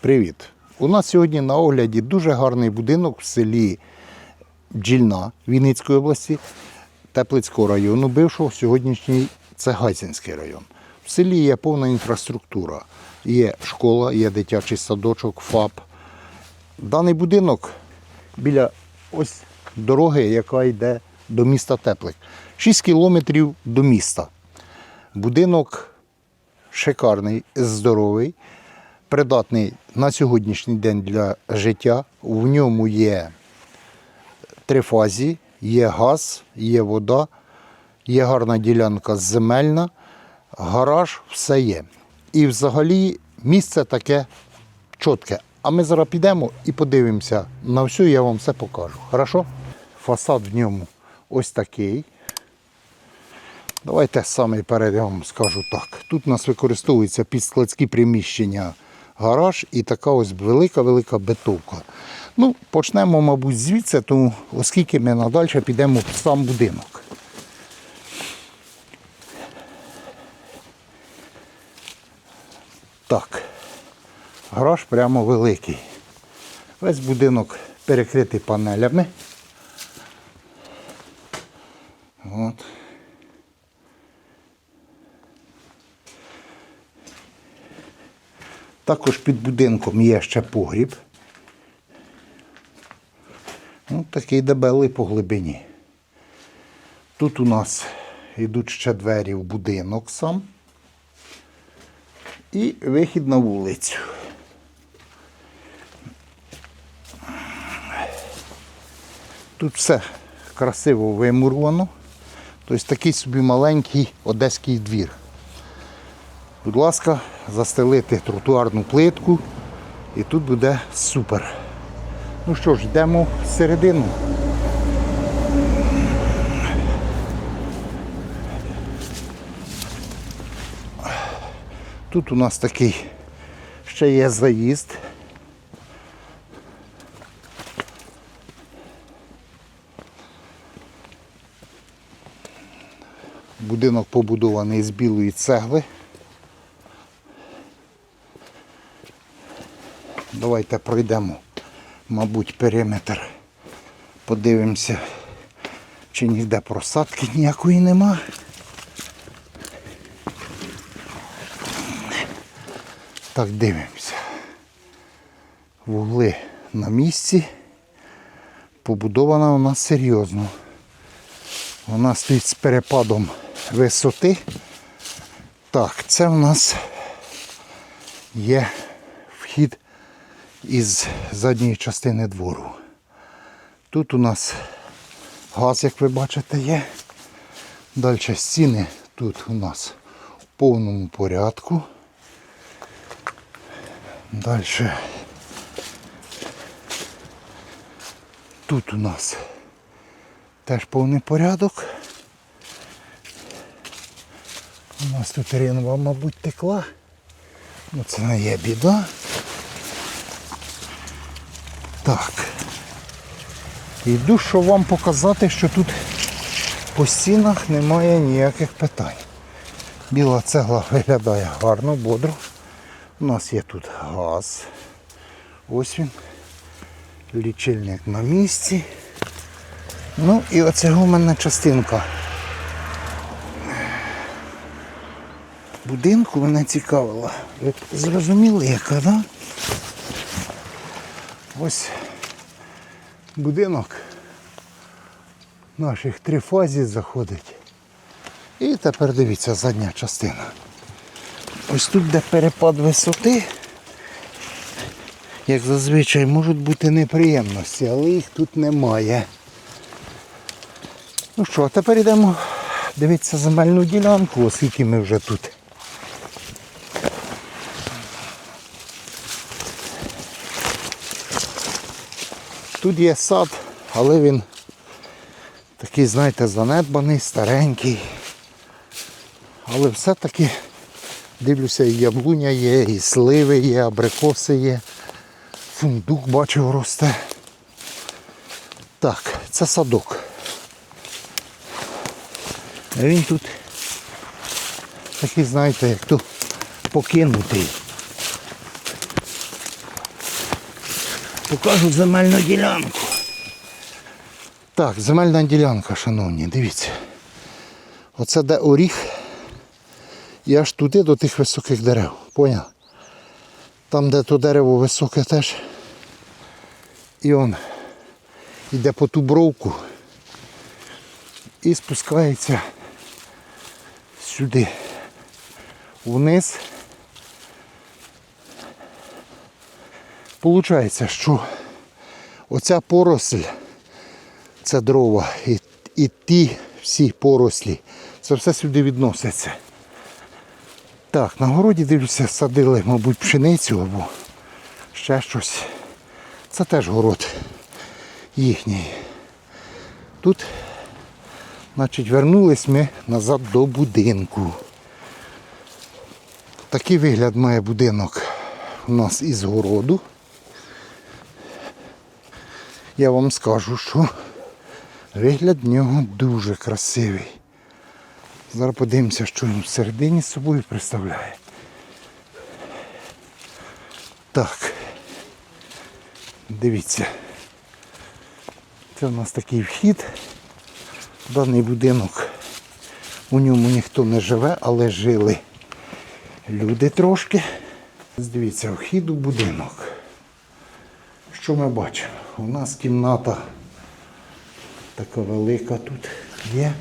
Привіт! У нас сьогодні на огляді дуже гарний будинок в селі Бджільна Вінницької області, Теплицького району, бившого сьогоднішній це Гайсинський район. В селі є повна інфраструктура. Є школа, є дитячий садочок, ФАП. Даний будинок біля ось дороги, яка йде до міста Теплик. 6 кілометрів до міста. Будинок шикарний, здоровий, придатний на сьогоднішній день для життя. В ньому є три фазі, є газ, є вода, є гарна ділянка земельна, гараж, все є. І взагалі місце таке чітке. А ми зараз підемо і подивимося на все, я вам все покажу. Хорошо? Фасад в ньому ось такий. Давайте саме перед я вам скажу так. Тут у нас використовується під складські приміщення гараж і така ось велика-велика бетовка. Ну, почнемо, мабуть, звідси, тому, оскільки ми надалі підемо в сам будинок. Так, гараж прямо великий. Весь будинок перекритий панелями. От. Також під будинком є ще погріб. Ну, такий дебелий по глибині. Тут у нас йдуть ще двері в будинок сам. І вихід на вулицю. Тут все красиво вимуровано. Тобто такий собі маленький одеський двір. Будь ласка, застелити тротуарну плитку і тут буде супер. Ну що ж, йдемо всередину. Тут у нас такий ще є заїзд. Будинок побудований з білої цегли. Давайте пройдемо, мабуть, периметр. Подивимося, чи ніде просадки ніякої нема. Так, дивимося. Вугли на місці. Побудована нас серйозно. Вона стоїть з перепадом висоти. Так, це в нас є вхід із задньої частини двору. Тут у нас газ, як ви бачите, є. Далі стіни тут у нас в повному порядку. Далі тут у нас теж повний порядок. У нас тут ринва, мабуть, текла. Ну це не є біда. Так. Йду, щоб вам показати, що тут по стінах немає ніяких питань. Біла цегла виглядає гарно, бодро. У нас є тут газ. Ось він. Лічильник на місці. Ну і оце у мене частинка. Будинку мене цікавила. Ви зрозуміли, яка, так? Ось будинок наших трифазі заходить. І тепер дивіться задня частина. Ось тут, де перепад висоти, як зазвичай можуть бути неприємності, але їх тут немає. Ну що, а тепер йдемо дивитися земельну ділянку, оскільки ми вже тут. Тут є сад, але він такий, знаєте, занедбаний, старенький. Але все-таки дивлюся, і яблуня є, і сливи є, абрикоси є. Фундук бачив росте. Так, це садок. Він тут такий, знаєте, як то покинутий. Покажу земельну ділянку. Так, земельна ділянка, шановні, дивіться. Оце де оріг. І аж туди до тих високих дерев. Поняв? Там, де то дерево високе теж. І он йде по ту бровку і спускається сюди вниз. Получається, що оця поросль це дрова і, і ті всі порослі, це все сюди відноситься. Так, на городі дивлюся, садили, мабуть, пшеницю або ще щось. Це теж город їхній. Тут, значить, вернулись ми назад до будинку. Такий вигляд має будинок у нас із городу. Я вам скажу, що вигляд в нього дуже красивий. Зараз подивимося, що він всередині з собою представляє. Так. Дивіться. Це в нас такий вхід. Даний будинок. У ньому ніхто не живе, але жили люди трошки. Дивіться, вхід у будинок. Що ми бачимо? У нас кімната така велика тут є.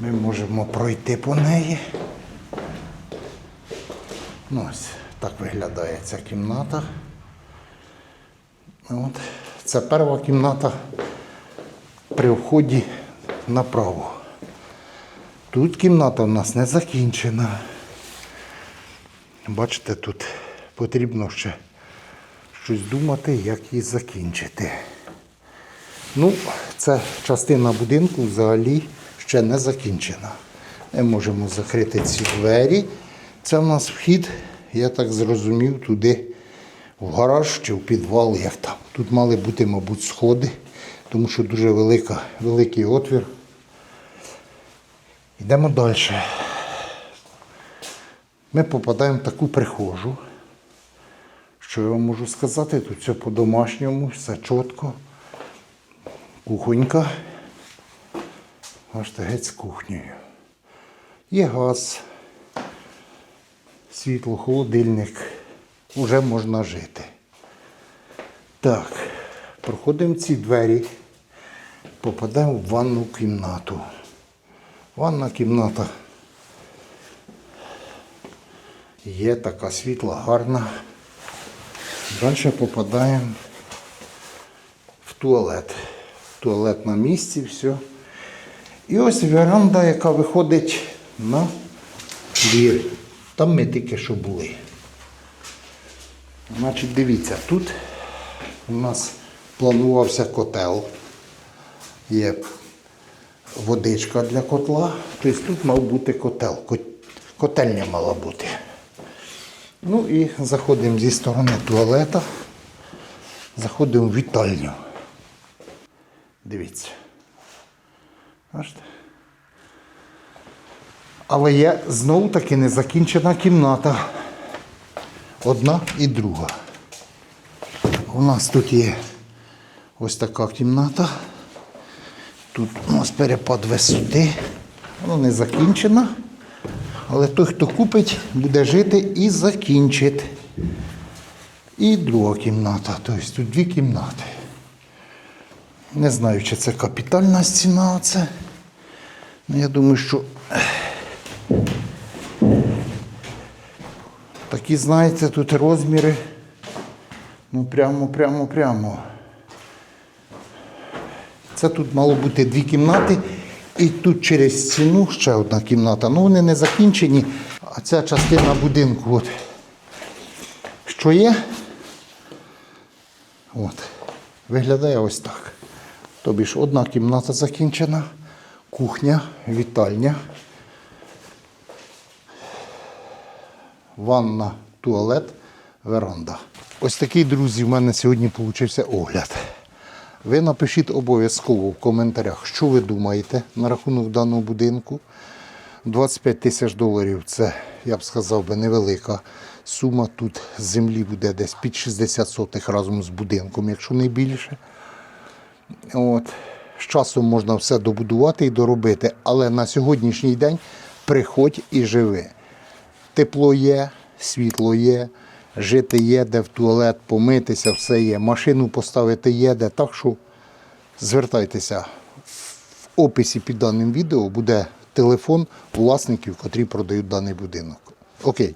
Ми можемо пройти по неї. Ну, ось так виглядає ця кімната. От. Це перша кімната при вході направо. Тут кімната у нас не закінчена. Бачите, тут потрібно ще щось думати, як її закінчити. Ну, ця частина будинку взагалі ще не закінчена. Ми можемо закрити ці двері. Це в нас вхід, я так зрозумів, туди в гараж чи в підвал, як там. Тут мали бути, мабуть, сходи, тому що дуже велика, великий отвір. Йдемо далі. Ми попадаємо в таку прихожу. Що я вам можу сказати? Тут все по-домашньому, все чітко. Кухонька. Аж геть з кухнею. Є газ, світло, холодильник. Уже можна жити. Так, проходимо ці двері, попадаємо в ванну кімнату. Ванна кімната є така світла, гарна. Далі попадаємо в туалет. Туалет на місці, все. І ось веранда, яка виходить на двір. Там ми тільки що були. Значить, дивіться, тут у нас планувався котел. Є водичка для котла. Тобто тут мав бути котел. Котельня мала бути. Ну і заходимо зі сторони туалета. Заходимо в вітальню. Дивіться. Бачите? Але є знову таки незакінчена кімната. Одна і друга. У нас тут є ось така кімната. Тут у нас перепад висоти. Вона не закінчена. Але той, хто купить, буде жити і закінчить. І друга кімната. Тобто тут дві кімнати. Не знаю, чи це капітальна стіна це. Ну, я думаю, що такі, знаєте, тут розміри. Ну прямо, прямо, прямо. Це тут мало бути дві кімнати. І тут через стіну ще одна кімната. Ну вони не закінчені. А ця частина будинку, от, що є, от, виглядає ось так. Тобі ж одна кімната закінчена, кухня, вітальня, ванна, туалет, веранда. Ось такий, друзі, в мене сьогодні получився огляд. Ви напишіть обов'язково в коментарях, що ви думаєте на рахунок даного будинку. 25 тисяч доларів це, я б сказав би, невелика Сума тут землі буде десь під 60 сотих разом з будинком, якщо не більше. От. З часом можна все добудувати і доробити, але на сьогоднішній день приходь і живи. Тепло є, світло є, жити є, де в туалет помитися, все є. Машину поставити є, де. Так що звертайтеся. В описі під даним відео буде телефон власників, котрі продають даний будинок. Окей.